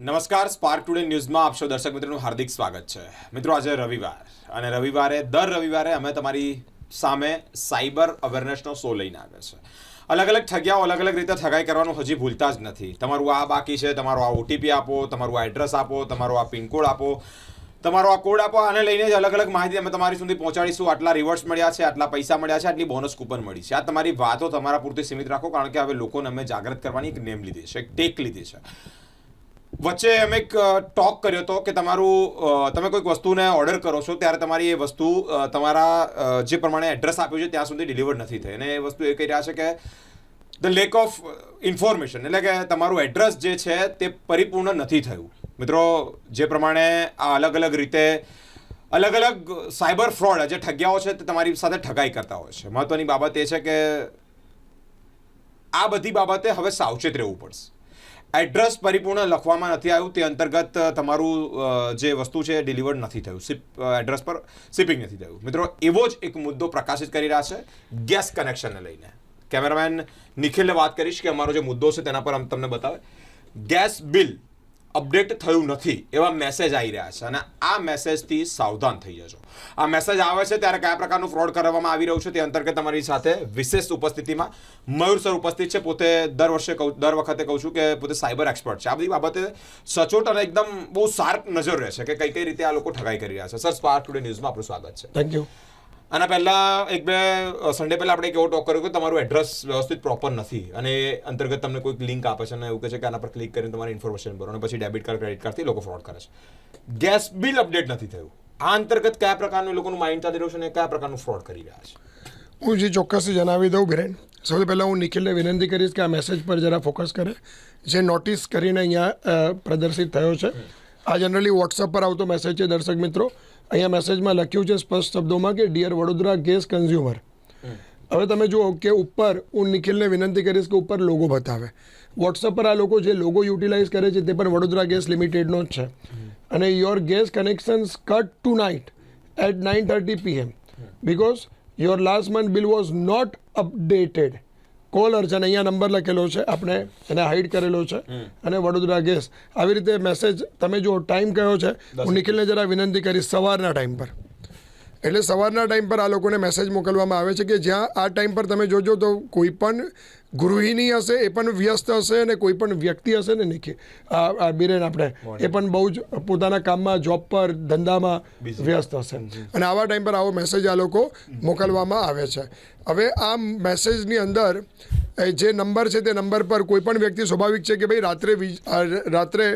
નમસ્કાર spark today ન્યૂઝમાં આપશો દર્શક મિત્રોનું હાર્દિક સ્વાગત છે. મિત્રો, આજે રવિવાર અને રવિવારે, દર રવિવારે અમે તમારી સામે સાયબર અવેરનેસનો શો લઈને આવ્યા છે અલગ અલગ ઠગ્યાઓ અલગ અલગ રીતે ઠગાઈ કરવાનું હજી ભૂલતા જ નથી. તમારું આ બાકી છે, તમારો આ ઓટીપી આપો, તમારું આ એડ્રેસ આપો, તમારો આ પિનકોડ આપો, તમારો આ કોડ આપો, આને લઈને જ અલગ અલગ માહિતી અમે તમારી સુધી પહોંચાડીશું. આટલા રિવોર્ડ્સ મળ્યા છે, આટલા પૈસા મળ્યા છે, આટલી બોનસ કૂપન મળી છે. આ તમારી વાતો તમારા પૂરતી સીમિત રાખો, કારણ કે હવે લોકોને અમે જાગૃત કરવાની એક નેમ લીધી છે, એક ટેક લીધી છે. વચ્ચે અમે એક ટોક કર્યો હતો કે તમારું તમે કોઈક વસ્તુને ઓર્ડર કરો છો ત્યારે તમારી એ વસ્તુ તમારા જે પ્રમાણે એડ્રેસ આપ્યું છે ત્યાં સુધી ડિલિવર નથી થઈ. અને એ વસ્તુ એ કહી રહ્યા છે કે ધ લેક ઓફ ઇન્ફોર્મેશન એટલે કે તમારું એડ્રેસ જે છે તે પરિપૂર્ણ નથી થયું. મિત્રો, જે પ્રમાણે આ અલગ અલગ રીતે, અલગ અલગ સાયબર ફ્રોડ જે ઠગ્યાઓ છે તે તમારી સાથે ઠગાઈ કરતા હોય છે. મહત્વની બાબત એ છે કે આ બધી બાબતે હવે સાવચેત રહેવું પડશે. એડ્રેસ પરિપૂર્ણ લખવામાં નથી આવ્યું. તે અંતર્ગત તમારું જે વસ્તુ છે ડિલિવર્ડ નથી થયું. શિપ એડ્રેસ પર શિપિંગ નથી થયું. મિત્રો, એવો જ એક મુદ્દો પ્રકાશિત કરી રહ્યા છે ગેસ કનેક્શનને લઈને. કેમેરામેન નિખિલને વાત કરીશ કે અમારો જે મુદ્દો છે તેના પર આમ તમને બતાવે. ગેસ બિલ અપડેટ થયું નથી એવા મેસેજ આવી રહ્યા છે. અને આ મેસેજથી સાવધાન થઈ જજો. આ મેસેજ આવે છે ત્યારે કયા પ્રકારનું ફ્રોડ કરવામાં આવી રહ્યું છે તે અંતર્ગત તમારી સાથે વિશેષ ઉપસ્થિતિમાં મયુર સર ઉપસ્થિત છે. પોતે દર વર્ષે કહું દર વખતે કહું છું કે પોતે સાયબર એક્સપર્ટ છે. આ બધી બાબતે સચોટ અને એકદમ બહુ શાર્પ નજર રહેશે કે કઈ કઈ રીતે આ લોકો ઠગાઈ કરી રહ્યા છે. સર સ્પાર્ક ટુડે ન્યૂઝમાં આપણું સ્વાગત છે. થેન્ક યુ આના પહેલાં એક બે સન્ડે પહેલાં આપણે એક એવો ટોક કર્યો કે તમારું એડ્રેસ વ્યવસ્થિત પ્રોપર નથી અને અંતર્ગત તમને કોઈક લિંક આપે છે અને એવું કહે છે કે આના પર ક્લિક કરીને તમારી ઇન્ફોર્મેશન ભરો અને પછી ડેબિટ કાર્ડ ક્રેડિટ કાર્ડથી લોકો ફ્રોડ કરે છે. ગેસ બિલ અપડેટ નથી થયું. આ અંતર્ગત કયા પ્રકારનું લોકોનું માઇન્ડ ચાલી રહ્યું છે અને કયા પ્રકારનું ફ્રોડ કરી રહ્યા છે? હું જે ચોક્કસથી જણાવી દઉં બિરેન સૌથી પહેલાં હું નિખિલને વિનંતી કરીશ કે આ મેસેજ પર જરા ફોકસ કરે. જે નોટિસ કરીને અહીંયા પ્રદર્શિત થયો છે. આ જનરલી વોટ્સઅપ પર આવતો મેસેજ છે દર્શક મિત્રો. અહીંયા મેસેજમાં લખ્યું છે સ્પષ્ટ શબ્દોમાં કે ડિયર વડોદરા ગેસ કન્ઝ્યુમર હવે તમે જુઓ કે ઉપર હું નિખિલને વિનંતી કરીશ કે ઉપર લોગો બતાવે. વોટ્સઅપ પર આ લોકો જે લોગો યુટિલાઇઝ કરે છે તે પણ વડોદરા ગેસ લિમિટેડનો જ છે. અને your gas connections cut tonight at nine thirty PM because your last month bill was not updated caller છે અને અહીંયા નંબર લખેલો છે આપણે એને હાઇડ કરેલો છે અને વડોદરા ગેસ આવી રીતે મેસેજ તમે જો ટાઈમ કયો છે હું નિખિલને જરા વિનંતી કરીશ સવારના ટાઈમ પર. એટલે સવારના ટાઈમ પર આ લોકોને મેસેજ મોકલવામાં આવે છે કે જ્યાં આ ટાઈમ પર તમે જોજો તો કોઈ પણ ગૃહિણી હશે એ પણ વ્યસ્ત હશે અને કોઈ પણ વ્યક્તિ હશે ને નિખિલ આ આ બિરેન આપણે એ પણ બહુ જ પોતાના કામમાં જોબ પર ધંધામાં વ્યસ્ત હશે. અને આવા ટાઈમ પર આવો મેસેજ આ લોકો મોકલવામાં આવે છે. હવે આ મેસેજની અંદર જે નંબર છે તે નંબર પર કોઈ પણ વ્યક્તિ સ્વાભાવિક છે કે ભાઈ રાત્રે રાત્રે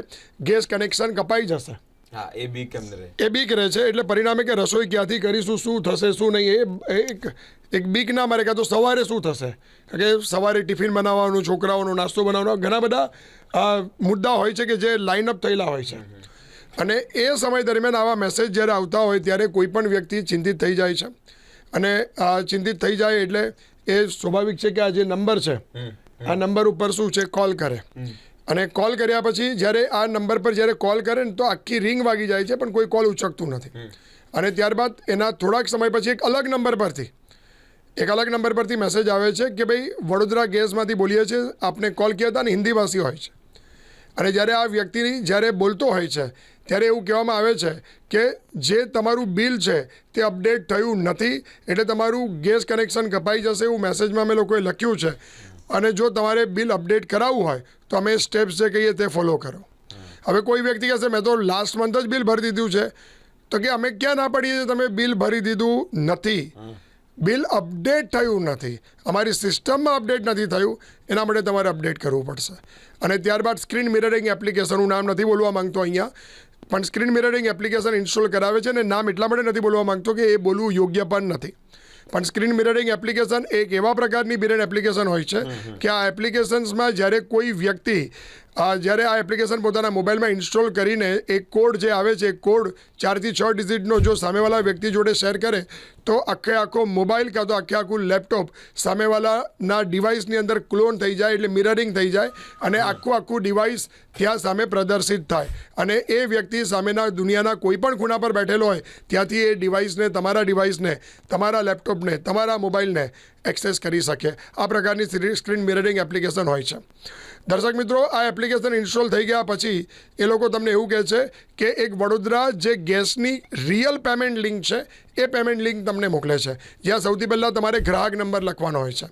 ગેસ કનેક્શન કપાઈ જશે. હા એ બી કેમ રહે. એ બીક રહે છે એટલે પરિણામે કે રસોઈ ક્યાંથી કરીશું શું થશે શું નહીં એ એક એક બીક ના મારે કાં તો સવારે શું થશે? કે સવારે ટિફિન બનાવવાનું છોકરાઓનો નાસ્તો બનાવવાનો ઘણા બધા મુદ્દા હોય છે કે જે લાઇન અપ થયેલા હોય છે. અને એ સમય દરમિયાન આવા મેસેજ જ્યારે આવતા હોય ત્યારે કોઈ પણ વ્યક્તિ ચિંતિત થઈ જાય છે. અને ચિંતિત થઈ જાય એટલે એ સ્વાભાવિક છે કે આ જે નંબર છે આ નંબર ઉપર શું છે કોલ કરે. અને કોલ કર્યા પછી જ્યારે આ નંબર પર જ્યારે કોલ કરે ને તો આખી રિંગ વાગી જાય છે પણ કોઈ કોલ ઉચકતું નથી. અને ત્યારબાદ એના થોડાક સમય પછી એક અલગ નંબર પરથી એક અલગ નંબર પરથી મેસેજ આવે છે કે ભાઈ વડોદરા ગેસમાંથી બોલીએ છીએ આપને કોલ કહેતા હતા ને હિન્દીભાષી હોય છે. અને જ્યારે આ વ્યક્તિ જ્યારે બોલતો હોય છે ત્યારે એવું કહેવામાં આવે છે કે જે તમારું બિલ છે તે અપડેટ થયું નથી એટલે તમારું ગેસ કનેક્શન કપાઈ જશે એવું મેસેજમાં અમે લોકોએ લખ્યું છે. અને જો તમારે બિલ અપડેટ કરાવવું હોય, તો અમે સ્ટેપ્સ જે કહીએ તે ફોલો કરો. હવે કોઈ વ્યક્તિ કહેશે, મેં તો લાસ્ટ મંથ જ બિલ ભરી દીધું છે. તો કે, અમે ક્યાં ના પડીએ છીએ તમે બિલ ભરી દીધું નથી. બિલ અપડેટ થયું નથી. અમારી સિસ્ટમમાં અપડેટ નથી થયું. એના માટે તમારે અપડેટ કરવું પડશે. અને ત્યારબાદ સ્ક્રીન મિરરિંગ એપ્લિકેશનનું નામ નથી બોલવા માંગતો અહીંયા. પણ સ્ક્રીન મિરરિંગ એપ્લિકેશન ઇન્સ્ટોલ કરાવે છે અને નામ એટલા માટે નથી બોલવા માંગતો કે એ બોલવું યોગ્ય પણ નથી. પણ સ્ક્રીન મિરરિંગ એપ્લિકેશન એક એવા પ્રકારની મિરર એપ્લિકેશન હોય છે કે આ એપ્લિકેશન્સમાં જ્યારે કોઈ વ્યક્તિ જ્યારે આ એપ્લિકેશન પોતાના મોબાઈલમાં ઇન્સ્ટોલ કરીને એક કોડ જે આવે છે એ કોડ ચારથી છ ડિજિટનો જો સામેવાળા વ્યક્તિ જોડે શેર કરે, તો આખે આખો મોબાઈલ કાં તો આખે આખું લેપટોપ સામેવાળાના ડિવાઇસની અંદર ક્લોન થઈ જાય એટલે મિરરિંગ થઈ જાય અને આખું આખું ડિવાઇસ ત્યાં સામે પ્રદર્શિત થાય. અને એ વ્યક્તિ સામેના દુનિયાના કોઈ પણ ખૂણા પર બેઠેલો હોય, ત્યાંથી એ ડિવાઇસને, તમારા ડિવાઇસને, તમારા લેપટોપને, તમારા મોબાઈલને એક્સેસ કરી શકે. આ પ્રકારની સ્ક્રીન મિરરિંગ એપ્લિકેશન હોય છે. દર્શક મિત્રો, આ એપ્લિકેશન ઇન્સ્ટોલ થઈ ગયા પછી એ લોકો તમને એવું કહે છે કે એક વડોદરા જે ગેસની રિયલ પેમેન્ટ લિંક છે, એ પેમેન્ટ લિંક તમને મોકલે છે. જ્યાં સૌથી પહેલાં તમારે ગ્રાહક નંબર લખવાનો હોય છે.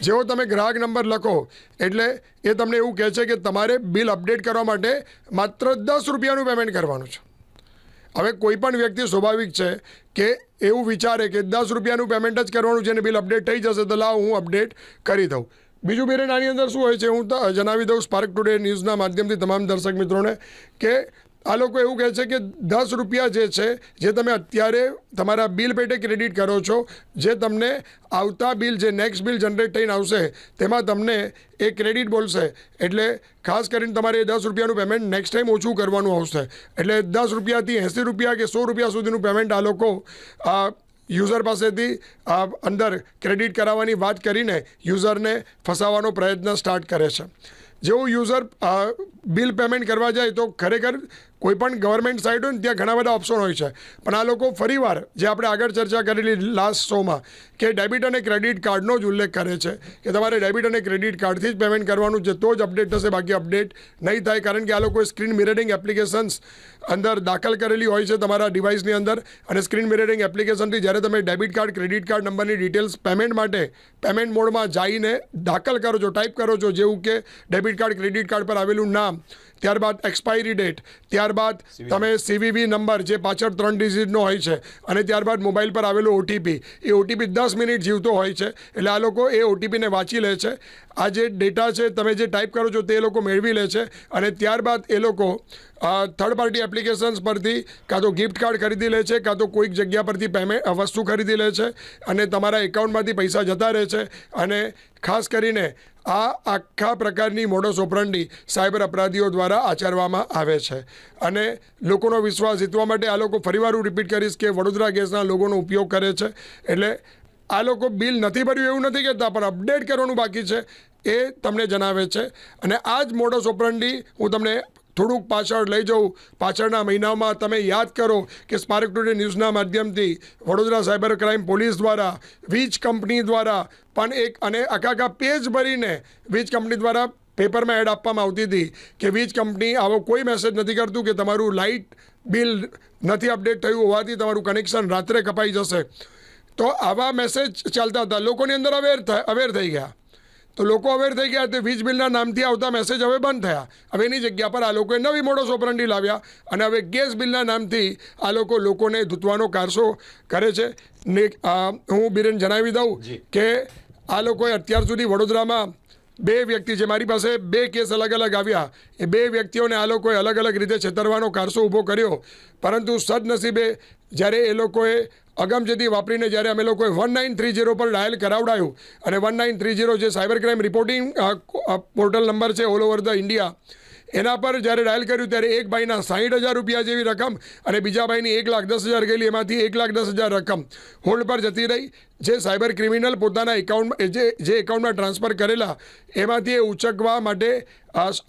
જેવો તમે ગ્રાહક નંબર લખો, એટલે એ તમને એવું કહે છે કે તમારે બિલ અપડેટ કરવા માટે માત્ર દસ રૂપિયાનું પેમેન્ટ કરવાનું છે. હવે કોઈ પણ વ્યક્તિ સ્વાભાવિક છે કે એવું વિચારે કે દસ રૂપિયાનું પેમેન્ટ જ કરવાનું છે અને બિલ અપડેટ થઈ જશે, તો લાવ, હું અપડેટ કરી દઉં. બીજું બેરેન આની અંદર શું હોય છે, હું જણાવી દઉં સ્પાર્ક ટુડે ન્યૂઝના માધ્યમથી તમામ દર્શક મિત્રોને કે આ લોકો એવું કહે છે કે દસ રૂપિયા જે છે, જે તમે અત્યારે તમારા બિલ પેટે ક્રેડિટ કરો છો, જે તમને આવતા બિલ, જે નેક્સ્ટ બિલ જનરેટ થઈને આવશે, તેમાં તમને એ ક્રેડિટ બોલશે. એટલે ખાસ કરીને તમારે એ દસ રૂપિયાનું પેમેન્ટ નેક્સ્ટ ટાઈમ ઓછું કરવાનું આવશે. એટલે દસ રૂપિયાથી એંસી રૂપિયા કે સો રૂપિયા સુધીનું પેમેન્ટ આ લોકો યુઝર પાસેથી અંદર ક્રેડિટ કરાવવાની વાત કરીને યુઝરને ફસાવવાનો પ્રયત્ન સ્ટાર્ટ કરે છે. જેવું યુઝર બિલ પેમેન્ટ કરવા જાય તો ખરેખર કોઈ પણ ગવર્મેન્ટ સાઇટ હોય ને ત્યાં ઘણા બધા ઓપ્શન હોય છે. પણ આ લોકો ફરીવાર જે આપણે આગળ ચર્ચા કરેલી લાસ્ટ શોમાં કે ડેબિટ અને ક્રેડિટ કાર્ડનો જ ઉલ્લેખ કરે છે કે તમારે ડેબિટ અને ક્રેડિટ કાર્ડથી જ પેમેન્ટ કરવાનું છે તો જ અપડેટ થશે, બાકી અપડેટ નહીં થાય કારણ કે આ લોકોએ સ્ક્રીન મિરરિંગ એપ્લિકેશન્સ અંદર દાખલ કરેલી હોય છે તમારા ડિવાઇસની અંદર અને સ્ક્રીન મિરરિંગ એપ્લિકેશનથી જ્યારે તમે ડેબિટ કાર્ડ ક્રેડિટ કાર્ડ નંબરની ડિટેલ્સ પેમેન્ટ માટે પેમેન્ટ મોડમાં જઈને દાખલ કરો છો ટાઈપ કરો છો, જેવું કે ડેબિટ કાર્ડ ક્રેડિટ કાર્ડ પર આવેલું નામ, ત્યારબાદ એક્સપાયરી ડેટ ત્યારબાદ તમે સીવીવી નંબર જે પાછળ ત્રણ ડિજિટનો હોય છે અને ત્યારબાદ મોબાઈલ પર આવેલો ઓટીપી એ ઓટીપી દસ મિનિટ જીવતો હોય છે એટલે આ લોકો એ ઓટીપીને વાંચી લે છે. આ જે ડેટા છે તમે જે ટાઈપ કરો છો તે એ લોકો મેળવી લે છે અને ત્યારબાદ એ લોકો થર્ડ પાર્ટી એપ્લિકેશન્સ પરથી કાં તો ગિફ્ટ કાર્ડ ખરીદી લે છે કાં તો કોઈક જગ્યા પરથી પેમેન્ટ વસ્તુ ખરીદી લે છે અને તમારા એકાઉન્ટમાંથી પૈસા જતા રહે છે અને ખાસ કરીને આ આખા પ્રકારની મોડસ ઓપરંડી સાયબર અપરાધીઓ દ્વારા આચરવામાં આવે છે. અને લોકોનો વિશ્વાસ જીતવા માટે આ લોકો ફરીવાર હું રિપીટ કરીશ કે વડોદરા ગેસના લોકોનો ઉપયોગ કરે છે. એટલે આ લોકો બિલ નથી ભર્યું એવું નથી કહેતા, પણ અપડેટ કરવાનું બાકી છે એ તમને જણાવે છે. અને આ જ મોડસ ઓપરંડી હું તમને થોડુંક પાછળ લઈ જવું પાછળના મહિનામાં તમે યાદ કરો કે સ્પાર્ક ટુડે ન્યૂઝના માધ્યમથી વડોદરા સાયબર ક્રાઇમ પોલીસ દ્વારા, વીજ કંપની દ્વારા પણ એક અને આખા આખા પેજ ભરીને વીજ કંપની દ્વારા પેપરમાં એડ આપવામાં આવતી હતી કે વીજ કંપની આવો કોઈ મેસેજ નથી કરતું કે તમારું લાઇટ બિલ નથી અપડેટ થયું હોવાથી તમારું કનેક્શન રાત્રે કપાઈ જશે. તો આવા મેસેજ ચાલતા હતા. લોકોની અંદર અવેર અવેર થઈ ગયા. તો લોકો અવેર થઈ ગયા તે વીજ બિલના નામથી આવતા મેસેજ હવે બંધ થયા. હવે એની જગ્યા પર આ લોકોએ નવી મોડો સોપરંડી લાવ્યા અને હવે ગેસ બિલના નામથી આ લોકો લોકોને ધૂતવાનો કારસો કરે છે. ને હું બિરેન જણાવી દઉં. કે આ લોકોએ અત્યાર સુધી વડોદરામાં બે વ્યક્તિ છે મારી પાસે બે કેસ અલગ અલગ આવ્યા. એ બે વ્યક્તિઓને આ લોકોએ અલગ અલગ રીતે છેતરવાનો કારસો ઊભો કર્યો. પરંતુ સદનસીબે જ્યારે એ લોકોએ અગમચેતી વાપરીને જ્યારે અમે લોકોએ વન નાઇન થ્રી જીરો પર ડાયલ કરાવડાયું અને વન નાઇન થ્રી ઝીરો જે cyber crime reporting portal number છે ઓલ ઓવર ધ ઇન્ડિયા, એના પર જ્યારે ડાયલ કર્યું ત્યારે એક ભાઈના સાહીઠ હજાર રૂપિયા જેવી રકમ અને બીજા ભાઈની એક લાખ દસ હજાર ગયેલી, એમાંથી એક લાખ દસ હજાર રકમ હોલ્ડ પર જતી રહી. જે સાયબર ક્રિમિનલ પોતાના એકાઉન્ટ જે જે એકાઉન્ટમાં ટ્રાન્સફર કરેલા, એમાંથી એ ઉચકવા માટે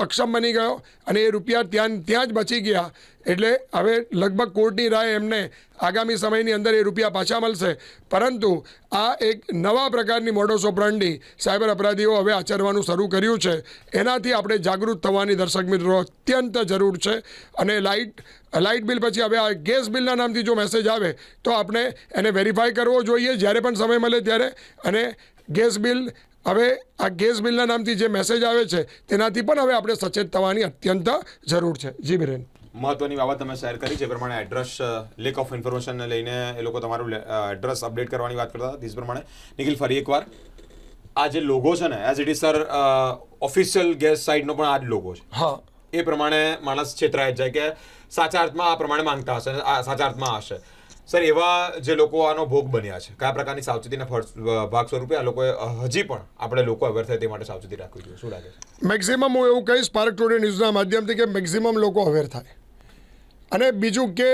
અક્ષમ બની ગયો અને એ રૂપિયા ત્યાં ત્યાં જ બચી ગયા. એટલે હવે લગભગ કોર્ટની રાય એમને આગામી સમયની અંદર એ રૂપિયા પાછા મળશે. પરંતુ આ એક નવા પ્રકારની મોડોસ ઓપરાન્ડી સાયબર અપરાધીઓ હવે આચરવાનું શરૂ કર્યું છે. એનાથી આપણે જાગૃત થવાની દર્શક મિત્રો અત્યંત જરૂર છે. અને લાઇટ લાઇટ બિલ પછી હવે આ ગેસ બિલના નામથી જો મેસેજ આવે, તો આપણે એને વેરીફાઈ કરવો જોઈએ જ્યારે પણ સમય મળે ત્યારે. અને ગેસ બિલ, હવે આ ગેસ બિલના નામથી જે મેસેજ આવે છે, તેનાથી પણ હવે આપણે સચેત થવાની અત્યંત જરૂર છે. જી, બિરેન. મહત્વની બાબત તમે શેર કરી છે એ પ્રમાણે એડ્રેસ લેક ઓફ ઇન્ફોર્મેશનને લઈને એ લોકો તમારું એડ્રેસ અપડેટ કરવાની વાત કરતા હતા. તે પ્રમાણે નિખિલ ફરી એકવાર આ જે લોગો છે ને as it is sir official gas સાઇટનો પણ આ જ લોગો છે. હા. એ પ્રમાણે માણસ છેતરાય જાય કે સાચા અર્થમાં આ પ્રમાણે માંગતા હશે આ સાચા અર્થમાં હશે. સર એવા જે લોકો આનો ભોગ બન્યા છે કયા પ્રકારની સાવચેતીના ફળ- ભાગ સ્વરૂપે આ લોકોએ હજી પણ આપણે લોકો અવેર થાય તે માટે સાવચેતી રાખવી જોઈએ. શું લાગે છે? મેક્સિમમ હું એવું કહીશ સ્પાર્ક ટુડે ન્યૂઝના માધ્યમથી કે મેક્સિમમ લોકો અવેર થાય. અને બીજું કે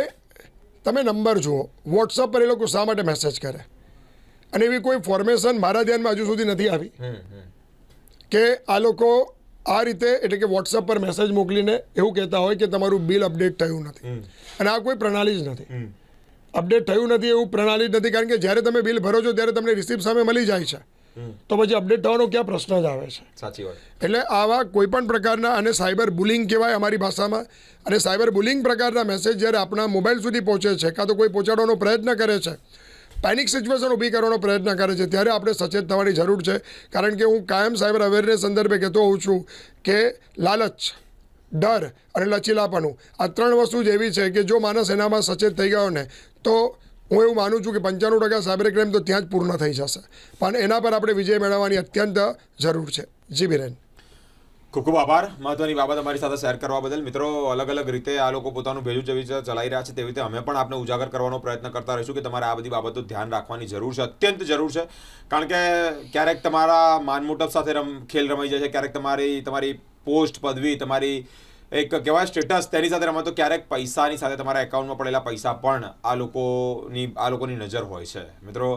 તમે નંબર જુઓ. વોટ્સઅપ પર એ લોકો શા માટે મેસેજ કરે? અને એવી કોઈ ફોર્મેશન મારા ધ્યાનમાં હજુ સુધી નથી આવી. કે આ લોકો આ રીતે એટલે કે વોટ્સઅપ પર મેસેજ મોકલીને એવું કહેતા હોય કે તમારું બિલ અપડેટ થયું નથી. અને આ કોઈ પ્રણાલી જ નથી. અપડેટ થયું નથી એવું પ્રણાલી જ નથી. કારણ કે જ્યારે તમે બિલ ભરો છો ત્યારે તમને રિસિપ્ટ સામે મળી જાય છે. તો પછી અપડેટ થવાનો ક્યાં પ્રશ્ન જ આવે છે. સાચી વાત. એટલે આવા કોઈપણ પ્રકારના અને સાયબર બુલિંગ કહેવાય અમારી ભાષામાં અને સાયબર બુલિંગ પ્રકારના મેસેજ જ્યારે આપણા મોબાઈલ સુધી પહોંચે છે કાં તો કોઈ પહોંચાડવાનો પ્રયત્ન કરે છે પેનિક સિચ્યુએશન ઊભી કરવાનો પ્રયત્ન કરે છે ત્યારે આપણે સચેત થવાની જરૂર છે. કારણ કે હું કાયમ સાયબર અવેરનેસ સંદર્ભે કહેતો હોઉં છું કે લાલચ ડર અને લચીલાપણું આ ત્રણ વસ્તુ જ એવી છે કે જો માણસ એનામાં સચેત થઈ ગયો ને તો હું એવું માનું છું કે પંચાણું ટકા સાયબર ક્રાઇમ તો ત્યાં જ પૂર્ણ થઈ જશે. પણ એના પર આપણે વિજય મેળવવાની અત્યંત જરૂર છે. જી બિરેન. ખૂબ ખૂબ આભાર. મહત્વની બાબત અમારી સાથે શેર કરવા બદલ. મિત્રો, અલગ અલગ રીતે આ લોકો પોતાનું ભેજું જેવી રીતે ચલાવી રહ્યા છે તેવી રીતે અમે પણ આપને ઉજાગર કરવાનો પ્રયત્ન કરતા રહીશું કે તમારે આ બધી બાબતો ધ્યાન રાખવાની જરૂર છે, અત્યંત જરૂર છે. કારણ કે ક્યારેક તમારા માનમોટપ સાથે રમ ખેલ રમાઈ જાય છે, ક્યારેક તમારી તમારી પોસ્ટ પદવી, તમારી એક કહેવાય સ્ટેટસ, તેની સાથે રમતો ક્યારેક પૈસાની સાથે તમારા એકાઉન્ટમાં પડેલા પૈસા પણ આ લોકોની આ લોકોની નજર હોય છે. મિત્રો,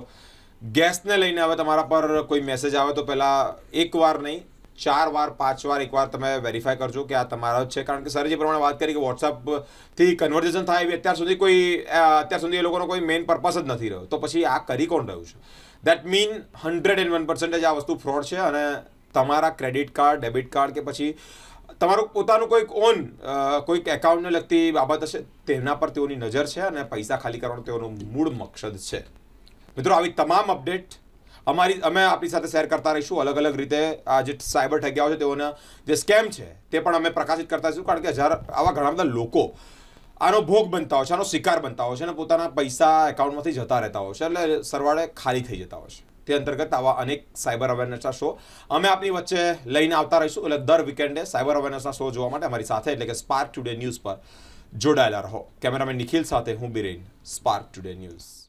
ગેસને લઈને હવે તમારા પર કોઈ મેસેજ આવે તો પહેલાં એકવાર નહીં, ચાર વાર, પાંચ વાર એકવાર તમે વેરીફાઈ કરજો કે આ તમારા જ છે. કારણ કે સર જે પ્રમાણે વાત કરી કે વોટ્સઅપથી કન્વર્ઝેશન થાય એવી અત્યાર સુધી કોઈ અત્યાર સુધી એ લોકોનો કોઈ મેઇન પર્પસ જ નથી રહ્યો. તો પછી આ કરી કોણ રહ્યું છે? That mean hundred and one percentage આ વસ્તુ ફ્રોડ છે અને તમારા ક્રેડિટ કાર્ડ ડેબિટ કાર્ડ કે પછી તમારું પોતાનું કોઈક ઓન કોઈક એકાઉન્ટને લગતી બાબત હશે તેના પર તેઓની નજર છે અને પૈસા ખાલી કરવાનો તેઓનો મૂળ મકસદ છે. મિત્રો, આવી તમામ અપડેટ અમારી, અમે આપણી સાથે શેર કરતા રહીશું. અલગ અલગ રીતે આ જે સાયબર ઠગ્યાઓ છે, તેઓના જે સ્કેમ છે, તે પણ અમે પ્રકાશિત કરતા રહીશું. કારણ કે હજાર, આવા ઘણા બધા લોકો આનો ભોગ બનતા હોય છે, આનો શિકાર બનતા હોય છે અને પોતાના પૈસા એકાઉન્ટમાંથી જતા રહેતા હોય છે. એટલે સરવાળે ખાલી થઈ જતા હોય છે. તે અંતર્ગત આવા અનેક સાયબર અવેરનેસના શો અમે આપની વચ્ચે લઈને આવતા રહીશું. એટલે દર વીકેન્ડે સાયબર અવેરનેસના શો જોવા માટે અમારી સાથે, એટલે કે સ્પાર્ક ટુડે ન્યૂઝ પર જોડાયેલા રહો. કેમેરામેન નિખિલ સાથે હું બિરેન સ્પાર્ક ટુડે ન્યૂઝ